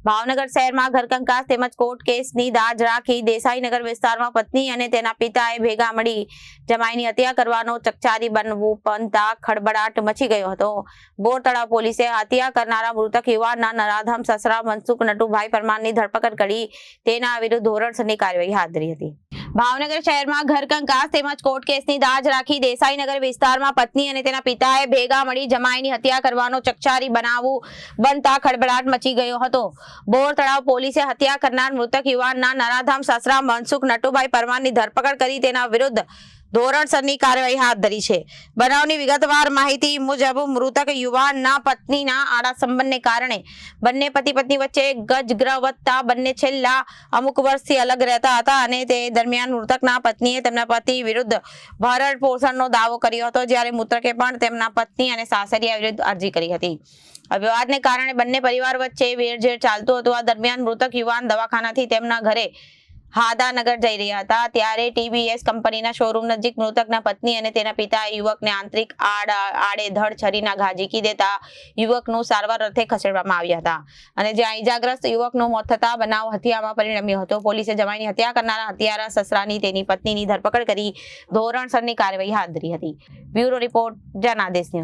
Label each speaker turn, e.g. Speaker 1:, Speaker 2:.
Speaker 1: ભાવનગર શહેરમાં ઘરકંકાસ તેમજ કોર્ટ કેસની દાજ રાખી દેસાઈનગર વિસ્તારમાં પત્ની અને તેના પિતાએ ભેગા મળી જમાઈની હત્યા કરવાનો ચકચારી બનવું બનતા ખડબડાટ મચી ગયો હતો. બોરતળાવ પોલીસે હત્યા કરનારા મૃતક યુવાનના નરાધામ સસરા મનસુખ નટુભાઈ પરમારની ધરપકડ કરી તેના વિરુદ્ધ ધોરણસરની કાર્યવાહી હાથ ધરી હતી. ભાવનગર શહેરમાં ઘરકંકાસ તેમજ કોર્ટ કેસની દાજ રાખી દેસાઈનગર વિસ્તારમાં પત્ની અને તેના પિતાએ ભેગા મળી જમાઈની હત્યા કરવાનો ચકચારી બનાવવું બનતા ખળબળાટ મચી ગયો હતો. બોર તળાવ પોલીસે હત્યા કરનાર મૃતક યુવાનના નરાધામ સસરા મનસુખ નટુભાઈ પરમારની ધરપકડ કરી તેના વિરુદ્ધ ધોરણસરની કાર્યવાહી હાથ ધરી છે. બનાવની વિગતવાર માહિતી મુજબ મૃતક યુવાનના પત્નીના આડા સંબંધને કારણે બંને પતિ પત્ની વચ્ચે ગજગ્રહ વધતા બંને છેલ્લા અમુક વર્ષથી અલગ રહેતા હતા અને તે દરમિયાન મૃતકના પત્નીએ તેમના પતિ વિરુદ્ધ ભરણ પોષણનો દાવો કર્યો હતો, જ્યારે મૃતકે પણ તેમના પત્ની અને સાસરિયા વિરુદ્ધ અરજી કરી હતી. અવિવાદને વિવાદને કારણે બંને પરિવાર વચ્ચે વેરઝેર ચાલતું હતું. આ દરમિયાન મૃતક યુવાન દવાખાનાથી તેમના ઘરે હાદાનગર જઈ રહ્યા હતા. ત્યારે ટીવીએસ કંપનીના શોરૂમ નજીક મૃતકના પત્ની અને તેના પિતા યુવકને આંતરિક આડ આડેધડ છરીના ઘા ઝીકી દેતા યુવકનું સારવાર અર્થે ખસેડવામાં આવ્યા હતા. અને જ્યાં ઈજાગ્રસ્ત યુવકનું મોત થતા બનાવ હત્યામાં પરિણમ્યો હતો. પોલીસે જમાઈની હત્યા કરનારા હત્યારા સસરાની તેની પત્નીની ધરપકડ કરી ધોરણસરની કાર્યવાહી હાથ ધરી હતી. Bureau report Janadesh news.